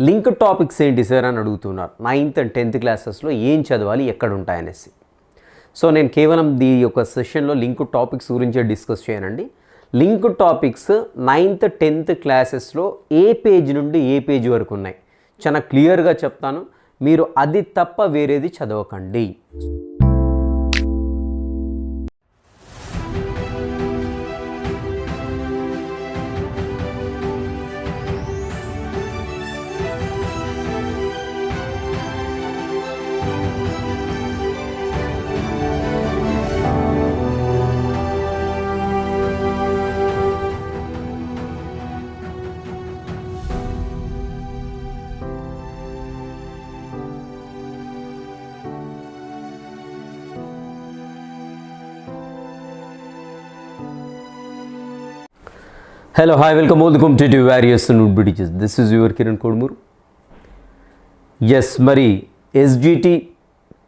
Link topics ఏంటి sir అని అడుగుతున్నారు. నైన్త్ అండ్ టెన్త్ క్లాసెస్లో ఏం చదవాలి ఎక్కడ ఉంటాయనేసి సో నేను కేవలం దీ యొక్క సెషన్లో లింక్ టాపిక్స్ గురించే డిస్కస్ చేయనండి. లింక్ టాపిక్స్ నైన్త్ టెన్త్ క్లాసెస్లో ఏ పేజ్ నుండి ఏ పేజ్ వరకు ఉన్నాయి? చాలా క్లియర్గా చెప్తాను. మీరు అది తప్ప వేరేది చదవకండి. Hello hi welcome welcome to various నూట్ బిడిచెస్ this is your Kiran Kodmuru yes మరి ఎస్జిటి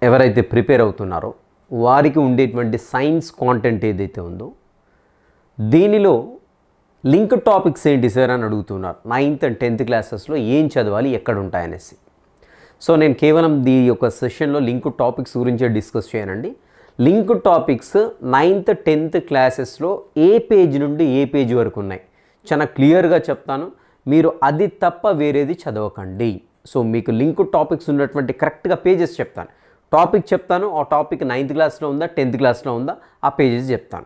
ఎవరైతే ప్రిపేర్ అవుతున్నారో వారికి ఉండేటువంటి సైన్స్ కాంటెంట్ ఏదైతే ఉందో దీనిలో లింక్ టాపిక్స్ ఏంటి సార్ అని అడుగుతున్నారు. నైన్త్ అండ్ టెన్త్ క్లాసెస్లో ఏం చదవాలి ఎక్కడ ఉంటాయనేసి. సో నేను కేవలం దీ యొక్క సెషన్లో లింక్ టాపిక్స్ గురించే డిస్కస్ చేయనండి. లింక్ టాపిక్స్ నైన్త్ టెన్త్ క్లాసెస్లో ఏ పేజ్ నుండి ఏ పేజ్ వరకు ఉన్నాయి? చాలా క్లియర్గా చెప్తాను. మీరు అది తప్ప వేరేది చదవకండి. సో మీకు లింక్ టాపిక్స్ ఉన్నటువంటి కరెక్ట్గా పేజెస్ చెప్తాను. టాపిక్ చెప్తాను ఆ టాపిక్ నైన్త్ క్లాస్లో ఉందా టెన్త్ క్లాస్లో ఉందా ఆ పేజెస్ చెప్తాను.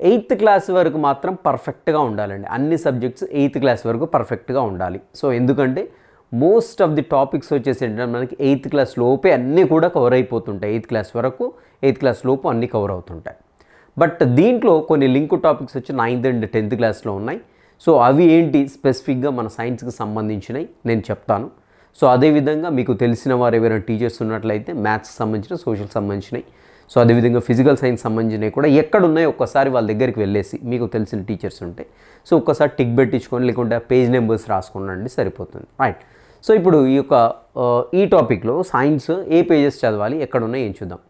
ఎయిత్ క్లాస్ వరకు మాత్రం పర్ఫెక్ట్గా ఉండాలండి. అన్ని సబ్జెక్ట్స్ ఎయిత్ క్లాస్ వరకు పర్ఫెక్ట్గా ఉండాలి. సో ఎందుకంటే మోస్ట్ ఆఫ్ ది టాపిక్స్ వచ్చేసి ఏంటంటే మనకి ఎయిత్ క్లాస్ లోపే అన్నీ కూడా కవర్ అయిపోతుంటాయి. ఎయిత్ క్లాస్ వరకు ఎయిత్ క్లాస్ లోపు అన్నీ కవర్ అవుతుంటాయి. బట్ దీంట్లో కొన్ని లింక్ టాపిక్స్ వచ్చి నైన్త్ అండ్ టెన్త్ క్లాస్లో ఉన్నాయి. సో అవి ఏంటి? స్పెసిఫిక్గా మన సైన్స్కి సంబంధించినవి నేను చెప్తాను. సో అదేవిధంగా మీకు తెలిసిన వారు ఎవరైనా టీచర్స్ ఉన్నట్లయితే మ్యాథ్స్ సంబంధించిన సోషల్ సంబంధించినవి. సో అదేవిధంగా ఫిజికల్ సైన్స్ సంబంధించినవి కూడా ఎక్కడ ఉన్నాయో ఒక్కసారి వాళ్ళ దగ్గరికి వెళ్ళేసి మీకు తెలిసిన టీచర్స్ ఉంటే సో ఒక్కసారి టిక్ పెట్టించుకొని లేకుంటే పేజ్ నెంబర్స్ రాసుకోండి సరిపోతుంది. రైట్. సో ఇప్పుడు ఈ యొక్క ఈ టాపిక్లో సైన్స్ ఏ పేజెస్ చదవాలి ఎక్కడ ఉన్నాయో ఏం చూద్దాం.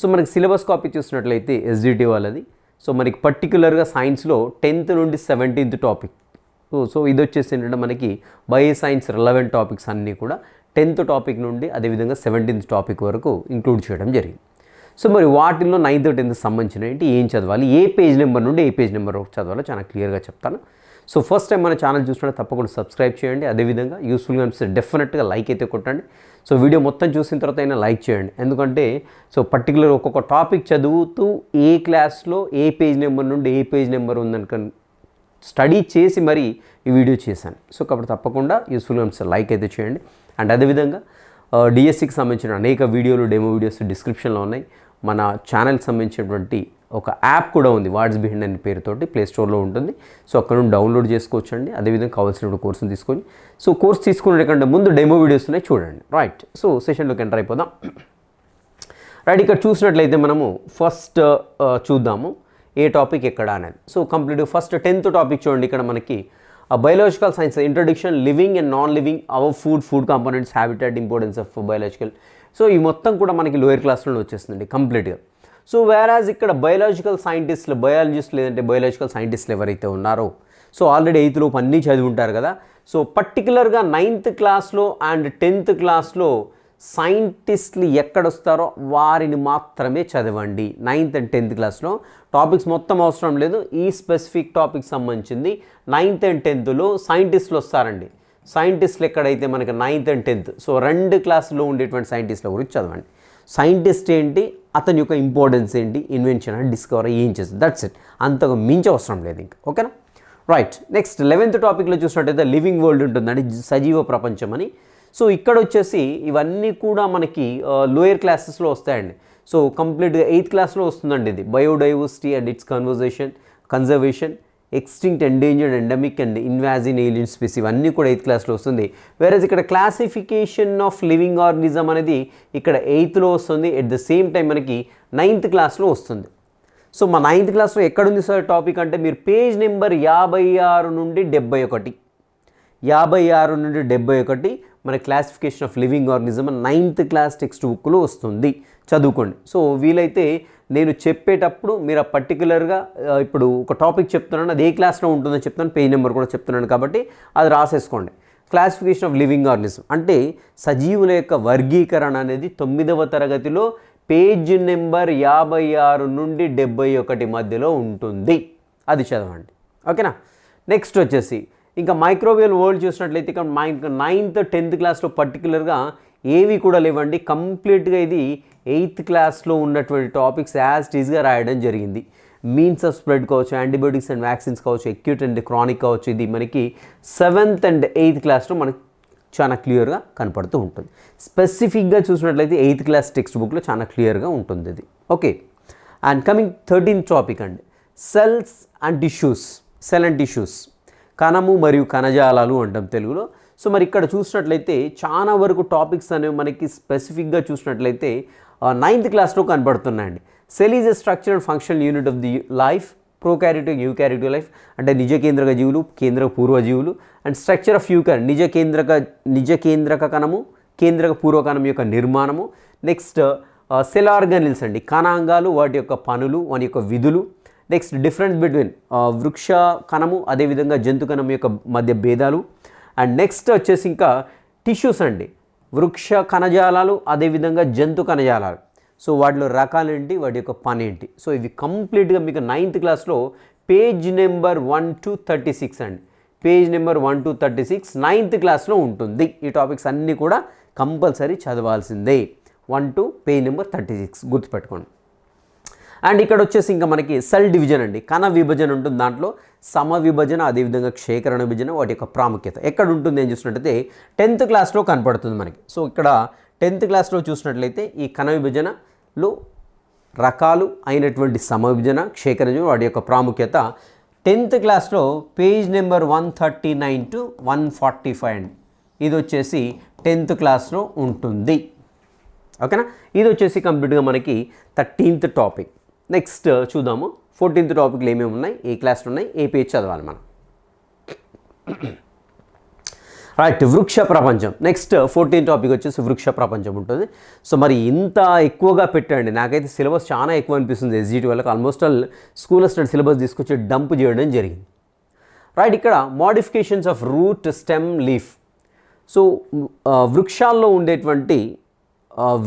సో మనకి సిలబస్ కాపీ చూసినట్లయితే ఎస్జిటి వాళ్ళది. సో మనకి పర్టికులర్గా సైన్స్లో టెన్త్ నుండి సెవెంటీన్త్ టాపిక్ సో ఇది వచ్చేసి ఏంటంటే మనకి బయో సైన్స్ రిలవెంట్ టాపిక్స్ అన్నీ కూడా టెన్త్ టాపిక్ నుండి అదేవిధంగా సెవెంటీన్త్ టాపిక్ వరకు ఇంక్లూడ్ చేయడం జరిగింది. సో మరి వాటిల్లో నైన్త్ టెన్త్ సంబంధించిన ఏంటి? ఏం చదవాలి? ఏ పేజ్ నెంబర్ నుండి ఏ పేజ్ నెంబర్ వరకు చదవాలో చాలా క్లియర్గా చెప్తాను. సో ఫస్ట్ టైం మన ఛానల్ చూసినట్టు తప్పకుండా సబ్స్క్రైబ్ చేయండి. అదేవిధంగా యూస్ఫుల్గా అనిపిస్తే డెఫినెట్గా లైక్ అయితే కొట్టండి. సో వీడియో మొత్తం చూసిన తర్వాత అయినా లైక్ చేయండి. ఎందుకంటే సో పర్టికులర్ ఒక్కొక్క టాపిక్ చదువుతూ ఏ క్లాస్లో ఏ పేజ్ నెంబర్ నుండి ఏ పేజ్ నెంబర్ ఉందనుక స్టడీ చేసి మరి ఈ వీడియో చేశాను. సో కాబట్టి తప్పకుండా యూస్ఫుల్గా అనిపిస్తే లైక్ అయితే చేయండి. అండ్ అదేవిధంగా uh, డిఎస్సికి సంబంధించిన అనేక వీడియోలు డెమో వీడియోస్ డిస్క్రిప్షన్లో ఉన్నాయి. మన ఛానల్కి సంబంధించినటువంటి ఒక యాప్ కూడా ఉంది వాట్స్ బిహైండ్ అనే పేరుతోటి ప్లే స్టోర్లో ఉంటుంది. సో అక్కడ నుండి డౌన్లోడ్ చేసుకోవచ్చు అండి అదేవిధంగా కావాల్సిన కోర్సును తీసుకొని సో కోర్స్ తీసుకునేటకంటే ముందు డెమో వీడియోస్ ఉన్నాయి చూడండి. రైట్ సో సెషన్లోకి ఎంటర్ అయిపోదాం. రైట్ ఇక్కడ చూసినట్లయితే మనము ఫస్ట్ చూద్దాము ఏ టాపిక్ ఎక్కడ అనేది. So complete first tenth topic చూడండి. ఇక్కడ మనకి biological science introduction living and non living our food food components habitat importance of biological so ఈ మొత్తం కూడా మనకి లోయర్ క్లాస్లో వచ్చేస్తుంది కంప్లీట్గా సో వేరాజ్ ఇక్కడ బయాలజికల్ సైంటిస్టులు బయాలజిస్ట్ లేదంటే బయోలాజికల్ సైంటిస్టులు ఎవరైతే ఉన్నారో సో ఆల్రెడీ ఎయిత్ లోపు అన్నీ చదివి ఉంటారు కదా సో పర్టికులర్గా నైన్త్ క్లాస్లో అండ్ టెన్త్ క్లాస్లో సైంటిస్టులు ఎక్కడొస్తారో వారిని మాత్రమే చదవండి. నైన్త్ అండ్ టెన్త్ క్లాస్లో టాపిక్స్ మొత్తం అవసరం లేదు. ఈ స్పెసిఫిక్ టాపిక్ సంబంధించింది నైన్త్ అండ్ టెన్త్లో సైంటిస్టులు వస్తారండి. సైంటిస్టులు ఎక్కడైతే మనకి నైన్త్ అండ్ టెన్త్ సో రెండు క్లాసులో ఉండేటువంటి సైంటిస్టుల గురించి చదవండి. సైంటిస్ట్ ఏంటి? అతని యొక్క ఇంపార్టెన్స్ ఏంటి? ఇన్వెన్షన్ అండ్ డిస్కవర్ ఏం చేస్తుంది? దట్స్ ఇట్ అంతకు మించి అవసరం లేదు ఇంకా. ఓకేనా? రైట్ నెక్స్ట్ లెవెన్త్ టాపిక్లో చూసినట్టయితే లివింగ్ వరల్డ్ ఉంటుందండి. సజీవ ప్రపంచం అని. సో ఇక్కడ వచ్చేసి ఇవన్నీ కూడా మనకి లోయర్ క్లాసెస్లో వస్తాయండి. సో కంప్లీట్గా ఎయిత్ క్లాస్లో వస్తుందండి ఇది. Biodiversity and its conversation conservation extinct endangered endemic and invasive alien species ఇవన్నీ కూడా ఎయిత్ క్లాస్లో వస్తుంది. వేరేజ్ ఇక్కడ క్లాసిఫికేషన్ ఆఫ్ లివింగ్ ఆర్గనిజం అనేది ఇక్కడ ఎయిత్లో వస్తుంది. ఎట్ ద సేమ్ టైం మనకి నైన్త్ క్లాస్లో వస్తుంది. సో మా నైన్త్ క్లాస్లో ఎక్కడుంది సార్ టాపిక్ అంటే మీరు పేజ్ నెంబర్ యాభై ఆరు నుండి డెబ్బై ఒకటి. యాభై ఆరు నుండి డెబ్బై ఒకటి మన classification of living organism ninth class text బుక్లో వస్తుంది. చదువుకోండి. సో వీలైతే నేను చెప్పేటప్పుడు మీరు ఆ పర్టికులర్గా ఇప్పుడు ఒక టాపిక్ చెప్తున్నాను అది ఏ క్లాస్లో ఉంటుందో చెప్తాను పేజ్ నెంబర్ కూడా చెప్తున్నాను కాబట్టి అది రాసేసుకోండి. క్లాసిఫికేషన్ ఆఫ్ లివింగ్ ఆర్గనిజం అంటే సజీవుల యొక్క వర్గీకరణ అనేది తొమ్మిదవ తరగతిలో పేజ్ నెంబర్ యాభై ఆరు నుండి డెబ్బై ఒకటి మధ్యలో ఉంటుంది. అది చదవండి. ఓకేనా? నెక్స్ట్ వచ్చేసి ఇంకా మైక్రోవేవ్ వరల్డ్ చూసినట్లయితే ఇక్కడ మై నైన్త్ టెన్త్ క్లాస్లో పర్టికులర్గా ఏవి కూడా లేవండి. కంప్లీట్గా ఇది ఎయిత్ క్లాస్లో ఉన్నటువంటి టాపిక్స్ యాజ్ టీజ్గా రాయడం జరిగింది. మీన్స్ ఆఫ్ స్ప్రెడ్ కావచ్చు యాంటీబయోటిక్స్ అండ్ వ్యాక్సిన్స్ కావచ్చు అక్యూట్ అండ్ క్రానిక్ కావచ్చు ఇది మనకి సెవెంత్ అండ్ ఎయిత్ క్లాస్లో మనకి చాలా క్లియర్గా కనపడుతూ ఉంటుంది. స్పెసిఫిక్గా చూసినట్లయితే ఎయిత్ క్లాస్ టెక్స్ట్ బుక్లో చాలా క్లియర్గా ఉంటుంది అది okay. And coming thirteen topic అండి. Cells and tissues cell and tissues కణము మరియు కణజాలాలు అంటాం తెలుగులో. సో మరి ఇక్కడ చూసినట్లయితే చాలా వరకు టాపిక్స్ అనేవి మనకి స్పెసిఫిక్గా చూసినట్లయితే నైన్త్ క్లాస్లో కనబడుతున్నాయండి cell is a structure and functional unit of the life prokaryotic eukaryotic life అంటే నిజ కేంద్రక జీవులు కేంద్ర పూర్వజీవులు అండ్ స్ట్రక్చర్ ఆఫ్ యూకర్ నిజ కేంద్రక నిజ కేంద్రక కణము కేంద్రక పూర్వకణం యొక్క నిర్మాణము. నెక్స్ట్ సెల్ ఆర్గానిల్స్ అండి. కణాంగాలు వాటి యొక్క పనులు వాటి యొక్క విధులు. నెక్స్ట్ డిఫరెన్స్ బిట్వీన్ వృక్ష కణము అదేవిధంగా జంతు కణం యొక్క మధ్య భేదాలు. అండ్ నెక్స్ట్ వచ్చేసి ఇంకా టిష్యూస్ అండి. వృక్ష కణజాలాలు అదేవిధంగా జంతు కణజాలాలు. సో వాటిలో రకాలేంటి వాటి యొక్క పని ఏంటి? సో ఇవి కంప్లీట్గా మీకు నైన్త్ క్లాస్లో page number one to thirty six అండి. Page number one to thirty six ninth క్లాస్లో ఉంటుంది. ఈ టాపిక్స్ అన్నీ కూడా compulsory చదవాల్సిందే. One to page number thirty six గుర్తుపెట్టుకోండి. అండ్ ఇక్కడ వచ్చేసి ఇంకా మనకి సెల్ డివిజన్ అండి. కణ విభజన ఉంటుంది దాంట్లో. సమ విభజన అదేవిధంగా క్షేకరణ విభజన వాటి యొక్క ప్రాముఖ్యత. ఎక్కడ ఉంటుంది అని చూసినట్లయితే టెన్త్ క్లాస్లో కనపడుతుంది మనకి. సో ఇక్కడ టెన్త్ క్లాస్లో చూసినట్లయితే ఈ కణ విభజనలో రకాలు అయినటువంటి సమ విభజన క్షేకరణ విభజన వాటి యొక్క ప్రాముఖ్యత టెన్త్ క్లాస్లో page number one thirty nine to one forty five అండి. ఇది వచ్చేసి టెన్త్ క్లాస్లో ఉంటుంది. ఓకేనా? ఇది వచ్చేసి కంప్లీట్గా మనకి థర్టీన్త్ టాపిక్. నెక్స్ట్ uh, చూద్దాము. ఫోర్టీన్త్ టాపిక్లు ఏమేమి ఉన్నాయి? ఏ క్లాస్లో ఉన్నాయి? ఏ పేజ్ చదవాలి మనం? రైట్ వృక్ష ప్రపంచం. నెక్స్ట్ ఫోర్టీన్ టాపిక్ వచ్చేసి వృక్ష ప్రపంచం ఉంటుంది. సో మరి ఇంత ఎక్కువగా పెట్టండి. నాకైతే సిలబస్ చాలా ఎక్కువ అనిపిస్తుంది ఎస్జీటీ వాళ్ళకి. Almost all school study syllabus తీసుకొచ్చి డంప్ చేయడం జరిగింది. రైట్ ఇక్కడ modifications of root stem leaf so వృక్షాల్లో ఉండేటువంటి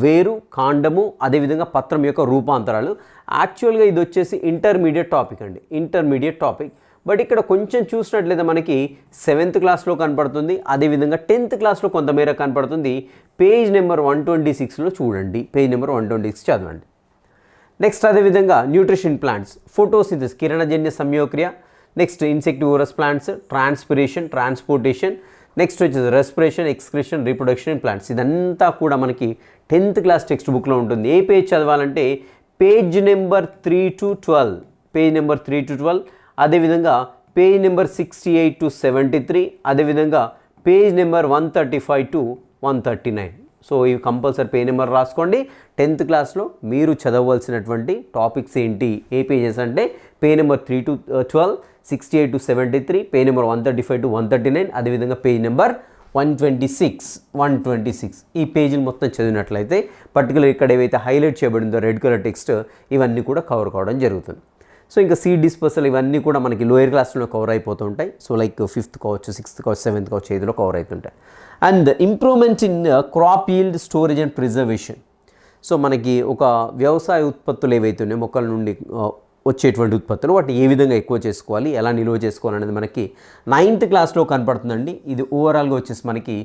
వేరు కాండము అదేవిధంగా పత్రం యొక్క రూపాంతరాలు. యాక్చువల్గా ఇది వచ్చేసి ఇంటర్మీడియట్ టాపిక్ అండి. ఇంటర్మీడియట్ టాపిక్ బట్ ఇక్కడ కొంచెం చూసినట్లయితే మనకి సెవెంత్ క్లాస్లో కనపడుతుంది. అదేవిధంగా టెన్త్ క్లాస్లో కొంతమేర కనపడుతుంది. పేజ్ నెంబర్ వన్ ట్వంటీ సిక్స్లో చూడండి. Page number one twenty six చదవండి. నెక్స్ట్ అదేవిధంగా న్యూట్రిషన్ ప్లాంట్స్ ఫోటోసింథసిస్ కిరణజన్య సంయోక్రియ. Next insectivorous plants transpiration transportation next వచ్చేసి రెస్పిరేషన్ ఎక్స్క్రిషన్ రీప్రొడక్షన్ ప్లాంట్స్ ఇదంతా కూడా మనకి టెన్త్ క్లాస్ టెక్స్ట్ బుక్లో ఉంటుంది. ఏ పేజ్ చదవాలంటే page number three to twelve page number three to twelve అదేవిధంగా page number sixty eight to seventy three అదేవిధంగా page number one thirty five to one thirty nine so ఇవి compulsory pay number రాసుకోండి. Tenth క్లాస్లో మీరు చదవవలసినటువంటి topics ఏంటి? ఏ pages అంటే page number three to twelve sixty eight to seventy three page number one thirty five to one thirty nine అదేవిధంగా page number one twenty six one twenty six. ఈ పేజీలు మొత్తం చదివినట్లయితే పర్టికులర్ ఇక్కడ ఏవైతే హైలైట్ చేయబడిందో రెడ్ కలర్ టెక్స్ట్ ఇవన్నీ కూడా కవర్ కావడం జరుగుతుంది. సో ఇంకా సీట్ డిస్పర్సల్ ఇవన్నీ కూడా మనకి లోయర్ క్లాస్లో కవర్ అయిపోతుంటాయి సో లైక్ ఫిఫ్త్ కావచ్చు సిక్స్త్ కావచ్చు సెవెంత్ కావచ్చు ఏదిలో కవర్ అవుతుంటాయి. And improvement in crop yield storage and preservation. So మనకి ఒక వ్యవసాయ ఉత్పత్తులు ఏవైతే ఉన్నాయో మొక్కల నుండి వచ్చేటువంటి ఉత్పత్తులు వాటిని ఏ విధంగా ఎక్కువ చేసుకోవాలి ఎలా నిల్వ చేసుకోవాలి అనేది మనకి నైన్త్ క్లాస్లో కనపడుతుందండి. ఇది ఓవరాల్గా వచ్చేసి మనకి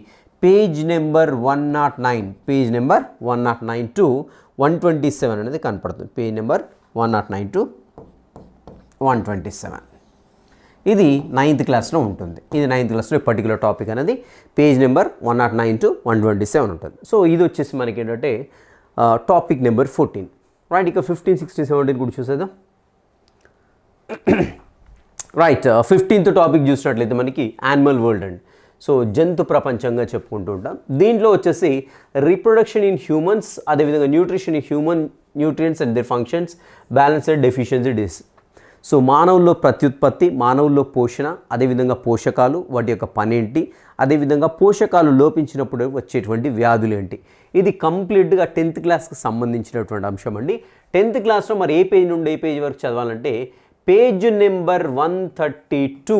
page number one not nine page number one not nine to one twenty seven అనేది కనపడుతుంది. Page number one not nine to one twenty seven. ఇది నైన్త్ క్లాస్లో ఉంటుంది. ఇది నైన్త్ క్లాస్లో పర్టికులర్ టాపిక్ అనేది page number one not nine to one twenty seven ఉంటుంది. So ఇది వచ్చేసి మనకి ఏంటంటే టాపిక్ నెంబర్ ఫోర్టీన్ రైట్ ఇక ఫిఫ్టీన్ సిక్స్టీన్ సెవెంటీన్ కూడా చూసేద్దాం. రైట్ ఫిఫ్టీన్త్ టాపిక్ చూసినట్లయితే మనకి యానిమల్ వరల్డ్ అండి. సో జంతు ప్రపంచంగా చెప్పుకుంటూ ఉంటాం. దీంట్లో వచ్చేసి రీప్రొడక్షన్ ఇన్ హ్యూమన్స్ అదేవిధంగా nutrition in human nutrients and their functions balanced deficiency dis so మానవుల్లో ప్రత్యుత్పత్తి మానవుల్లో పోషణ అదేవిధంగా పోషకాలు వాటి యొక్క పనేంటి అదేవిధంగా పోషకాలు లోపించినప్పుడు వచ్చేటువంటి వ్యాధులు ఏంటి? ఇది కంప్లీట్గా టెన్త్ క్లాస్కి సంబంధించినటువంటి అంశం అండి. టెన్త్ క్లాస్లో మరి ఏ పేజ్ నుండి ఏ పేజ్ వరకు చదవాలంటే page number one thirty two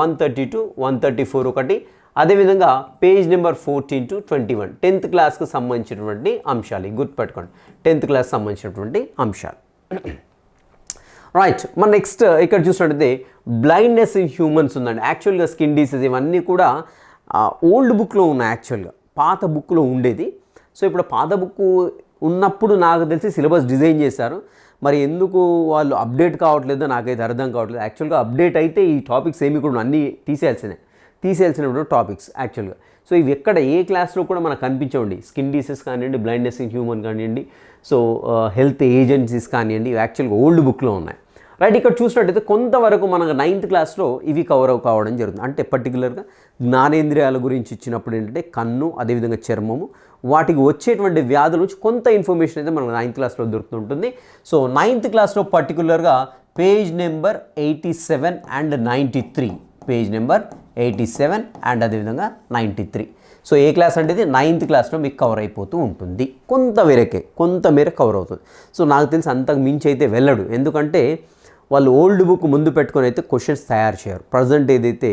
one thirty two one thirty four ఒకటి అదేవిధంగా page number fourteen to twenty one. Tenth క్లాస్కి సంబంధించినటువంటి అంశాలు గుర్తుపెట్టుకోండి. టెన్త్ క్లాస్ సంబంధించినటువంటి అంశాలు. రైట్ మన నెక్స్ట్ ఇక్కడ చూసినట్టయితే బ్లైండ్నెస్ ఇన్ హ్యూమన్స్ ఉందండి. యాక్చువల్గా స్కిన్ డిసీజ్ ఇవన్నీ కూడా ఓల్డ్ బుక్లో ఉన్నాయి యాక్చువల్గా పాత బుక్లో ఉండేది. సో ఇప్పుడు పాత బుక్ ఉన్నప్పుడు నాకు తెలిసి సిలబస్ డిజైన్ చేశారు. మరి ఎందుకు వాళ్ళు అప్డేట్ కావట్లేదో? నాకైతే అర్థం కావట్లేదు. యాక్చువల్గా అప్డేట్ అయితే ఈ టాపిక్స్ ఏమి కూడా అన్నీ తీసేయాల్సినవి తీసేయాల్సిన టాపిక్స్ యాక్చువల్గా సో ఇవి ఎక్కడ ఏ క్లాస్లో కూడా మనకు కనిపించవండి. స్కిన్ డిసీజ్ కానివ్వండి బ్లైండ్నెస్ ఇన్ హ్యూమన్ కానివ్వండి. సో హెల్త్ ఏజెన్సీస్ కానివ్వండి ఇవి యాక్చువల్గా ఓల్డ్ బుక్లో ఉన్నాయి. రైట్ ఇక్కడ చూసినట్టయితే కొంతవరకు మనకు నైన్త్ క్లాస్లో ఇవి కవర్ కావడం జరుగుతుంది. అంటే పర్టికులర్గా జ్ఞానేంద్రియాల గురించి ఇచ్చినప్పుడు ఏంటంటే కన్ను అదేవిధంగా చర్మము వాటికి వచ్చేటువంటి వ్యాధుల నుంచి కొంత ఇన్ఫర్మేషన్ అయితే మనకు నైన్త్ క్లాస్లో దొరుకుతుంటుంది. సో నైన్త్ క్లాస్లో పర్టికులర్గా page number eighty seven and ninety three page number eighty seven and అదేవిధంగా నైంటీ త్రీ సో ఏ క్లాస్ అంటే ఇది? నైన్త్ క్లాస్లో మీకు కవర్ అయిపోతూ ఉంటుంది. కొంత మేరకే కొంత మేర కవర్ అవుతుంది. సో నాకు తెలిసి అంతకు మించి అయితే వెళ్ళడు. ఎందుకంటే వాళ్ళు ఓల్డ్ బుక్ ముందు పెట్టుకొని అయితే క్వశ్చన్స్ తయారు చేయరు. ప్రజెంట్ ఏదైతే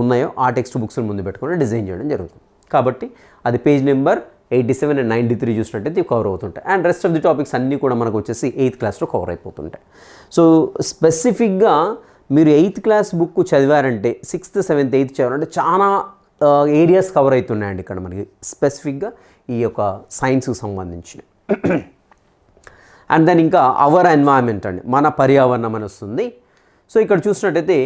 ఉన్నాయో ఆ టెక్స్ట్ బుక్స్ని ముందు పెట్టుకొని డిజైన్ చేయడం జరుగుతుంది. కాబట్టి అది page number eighty seven and ninety three చూసినట్టయితే కవర్ అవుతుంటాయి. And rest of the topics అన్నీ కూడా మనకు వచ్చేసి ఎయిత్ క్లాస్లో కవర్ అయిపోతుంటాయి. సో స్పెసిఫిక్గా మీరు ఎయిత్ క్లాస్ బుక్ చదివారంటే సిక్స్త్ సెవెంత్ ఎయిత్ చదివారంటే చాలా ఏరియాస్ కవర్ అవుతున్నాయండి ఇక్కడ మనకి. స్పెసిఫిక్గా ఈ యొక్క సైన్స్కి సంబంధించిన అండ్ దెన్ ఇంకా అవర్ ఎన్వైర్న్మెంట్ అండి. మన పర్యావరణం అని వస్తుంది. సో ఇక్కడ చూసినట్టయితే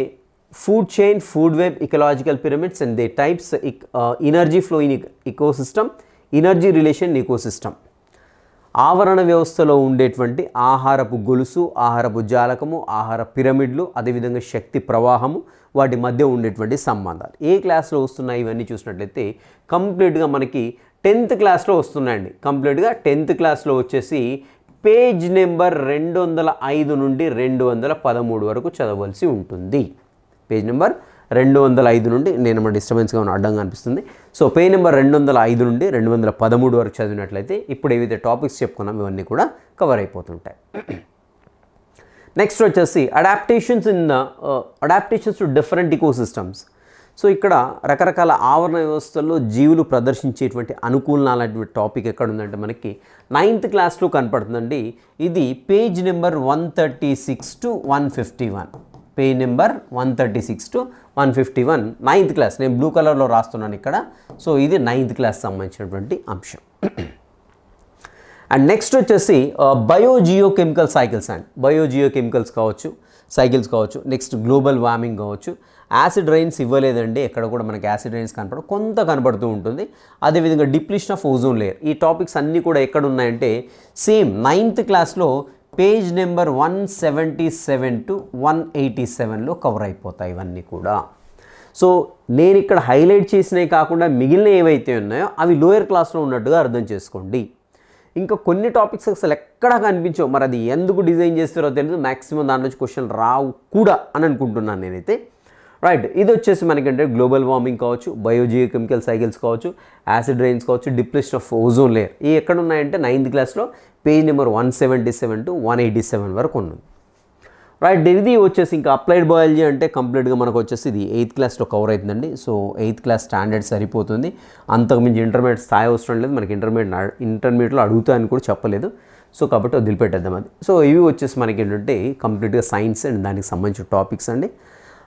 food chain food web ecological pyramids and they types energy flow in ecosystem energy relation ecosystem ఆవరణ వ్యవస్థలో ఉండేటువంటి ఆహారపు గొలుసు ఆహారపు జాలకము ఆహార పిరమిడ్లు అదేవిధంగా శక్తి ప్రవాహము వాటి మధ్య ఉండేటువంటి సంబంధాలు. ఏ క్లాస్లో వస్తున్నాయి ఇవన్నీ చూసినట్లయితే కంప్లీట్గా మనకి టెన్త్ క్లాస్లో వస్తున్నాయండి. కంప్లీట్గా టెన్త్ క్లాస్లో వచ్చేసి పేజ్ నెంబర్ రెండు వందల ఐదు నుండి రెండు వందల పదమూడు వరకు చదవలసి ఉంటుంది. పేజ్ నెంబర్ రెండు వందల ఐదు నుండి నేను డిస్టర్బెన్స్గా ఉన్న అడ్డంగా అనిపిస్తుంది. సో పేజ్ నెంబర్ రెండు వందల ఐదు నుండి రెండు వందల పదమూడు వరకు చదివినట్లయితే ఇప్పుడు ఏవైతే టాపిక్స్ చెప్పుకున్నాం ఇవన్నీ కూడా కవర్ అయిపోతుంటాయి. నెక్స్ట్ వచ్చేసి adaptations in adaptations to different ecosystems so ఇక్కడ రకరకాల ఆవరణ వ్యవస్థల్లో జీవులు ప్రదర్శించేటువంటి అనుకూలనాలటువంటి టాపిక్ ఎక్కడ ఉందంటే మనకి నైన్త్ క్లాస్లో కనపడుతుందండి. ఇది page number one thirty six to one fifty one. Page number one thirty six to one fifty one. Ninth class. నేను బ్లూ కలర్లో రాస్తున్నాను ఇక్కడ. సో ఇది నైన్త్ క్లాస్ సంబంధించినటువంటి అంశం. అండ్ నెక్స్ట్ వచ్చేసి biogeochemical cycles and. Biogeochemicals కావచ్చు cycles కావచ్చు నెక్స్ట్ గ్లోబల్ వార్మింగ్ కావచ్చు యాసిడ్ రైన్స్ ఇవ్వలేదండి. ఎక్కడ కూడా మనకి యాసిడ్ రైన్స్ కనపడదు కొంత కనబడుతూ ఉంటుంది. అదేవిధంగా డిప్లిషన్ ఆఫ్ ఓజోన్ లేయర్. ఈ టాపిక్స్ అన్నీ కూడా ఎక్కడ ఉన్నాయంటే సేమ్ నైన్త్ క్లాస్లో page number one seventy seven to one eighty సెవెన్లో కవర్ అయిపోతాయి ఇవన్నీ కూడా. సో నేను ఇక్కడ హైలైట్ చేసినవి కాకుండా మిగిలిన ఏవైతే ఉన్నాయో అవి లోయర్ క్లాస్లో ఉన్నట్టుగా అర్థం చేసుకోండి. ఇంకా కొన్ని టాపిక్స్ అసలు ఎక్కడా కనిపించవు. మరి అది ఎందుకు డిజైన్ చేస్తారో తెలియదు మ్యాక్సిమం దాని నుంచి క్వశ్చన్ రావు కూడా అని అనుకుంటున్నాను నేనైతే. రైట్ ఇది వచ్చేసి మనకంటే గ్లోబల్ వార్మింగ్ కావచ్చు బయోజియో కెమికల్ సైకిల్స్ కావచ్చు యాసిడ్ రైన్స్ కావచ్చు డిప్రెషన్ ఆఫ్ ఓజోన్ లేయర్ ఈ ఎక్కడ ఉన్నాయంటే నైన్త్ క్లాస్లో page number one seventy seven to one eighty seven వరకు ఉంది రైట్ ఇది వచ్చేసి ఇంకా అప్లైడ్ బయాలజీ అంటే కంప్లీట్గా మనకు వచ్చేసి ఇది ఎయిత్ క్లాస్లో కవర్ అవుతుందండి. సో ఎయిత్ క్లాస్ స్టాండర్డ్ సరిపోతుంది. అంతకుమించి ఇంటర్మీడియట్ స్థాయి అవసరం లేదు. మనకి ఇంటర్మీడియట్ ఇంటర్మీడియట్లో అడుగుతాయని కూడా చెప్పలేదు. సో కాబట్టి వదిలిపెట్టేద్దాం అది. సో ఇవి వచ్చేసి మనకి ఏంటంటే కంప్లీట్గా సైన్స్ అండ్ దానికి సంబంధించిన టాపిక్స్ అండి.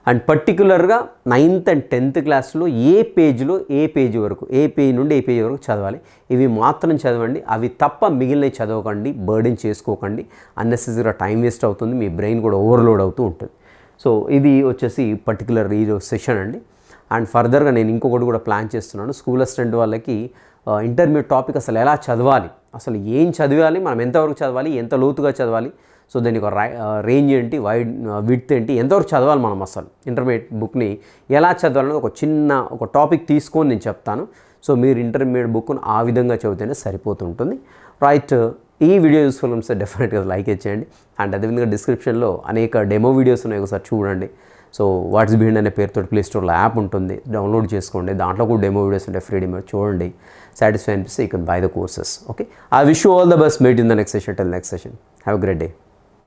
అండ్ పర్టికులర్గా నైన్త్ అండ్ టెన్త్ క్లాస్లో ఏ పేజ్లో ఏ పేజీ వరకు ఏ పేజ్ నుండి ఏ పేజీ వరకు చదవాలి. ఇవి మాత్రం చదవండి. అవి తప్ప మిగిలినవి చదవకండి. బర్డెన్ చేసుకోకండి. అన్నెసెసరీగా టైం వేస్ట్ అవుతుంది. మీ బ్రెయిన్ కూడా ఓవర్లోడ్ అవుతూ ఉంటుంది. సో ఇది వచ్చేసి పర్టికులర్ ఈ సెషన్ అండి. అండ్ ఫర్దర్గా నేను ఇంకొకటి కూడా ప్లాన్ చేస్తున్నాను. స్కూల్ అసిస్టెంట్ వాళ్ళకి ఇంటర్మీడియట్ టాపిక్ అసలు ఎలా చదవాలి? అసలు ఏం చదవాలి? మనం ఎంతవరకు చదవాలి? ఎంత లోతుగా చదవాలి? సో దానికి ఒక రేంజ్ ఏంటి వైడ్ విడ్త్ ఏంటి ఎంతవరకు చదవాలి మనం అసలు? ఇంటర్మీడియట్ బుక్ని ఎలా చదవాలని ఒక చిన్న ఒక టాపిక్ తీసుకొని నేను చెప్తాను. సో మీరు ఇంటర్మీడియట్ బుక్ను ఆ విధంగా చదివితేనే సరిపోతుంటుంది. రైట్ ఈ వీడియో యూస్ఫుల్ సార్ డెఫినెట్గా లైక్ చేయండి. అండ్ అదేవిధంగా డిస్క్రిప్షన్లో అనేక డెమో వీడియోస్ ఉన్నాయి ఒకసారి చూడండి. సో వాట్స్ బిహైండ్ అనే పేరుతో ప్లే స్టోర్లో యాప్ ఉంటుంది. డౌన్లోడ్ చేసుకోండి. దాంట్లో కూడా డెమో వీడియోస్ ఉంటాయి ఫ్రీ డెమో చూడండి. సాటిస్ఫై అనిపిస్తే you can buy the courses okay I wish all the best mate in the next session tell next session have great day